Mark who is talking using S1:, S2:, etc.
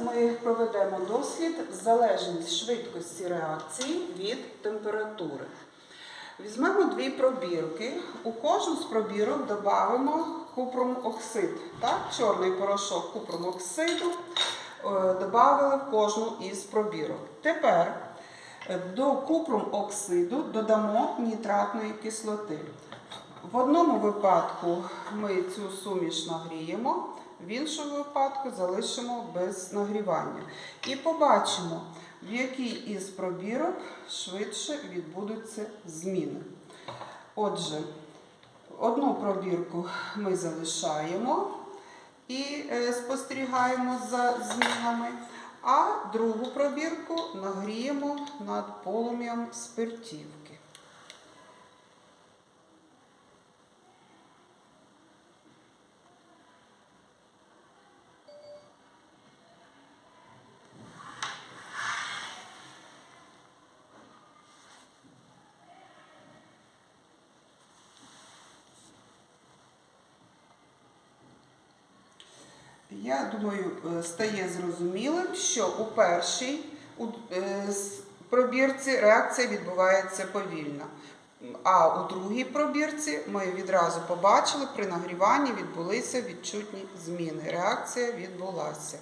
S1: ми проведемо дослід залежність швидкості реакції від температури. Візьмемо дві пробірки. У кожну з пробірок додамо купрум-оксид. Так? Чорний порошок купрум-оксиду е, додали в кожну із пробірок. Тепер е, до купрум-оксиду додамо нітратної кислоти. В одному випадку ми цю суміш нагріємо, в іншому випадку залишимо без нагрівання. І побачимо, в якій із пробірок швидше відбудуться зміни. Отже, одну пробірку ми залишаємо і е, спостерігаємо за змінами, а другу пробірку нагріємо над полум'ям спиртівки. Я думаю, е, стає зрозумілим, що у першій е, пробірці реакція відбувається повільно. А у другій пробірці ми відразу побачили, при нагріванні відбулися відчутні зміни. Реакція відбулася.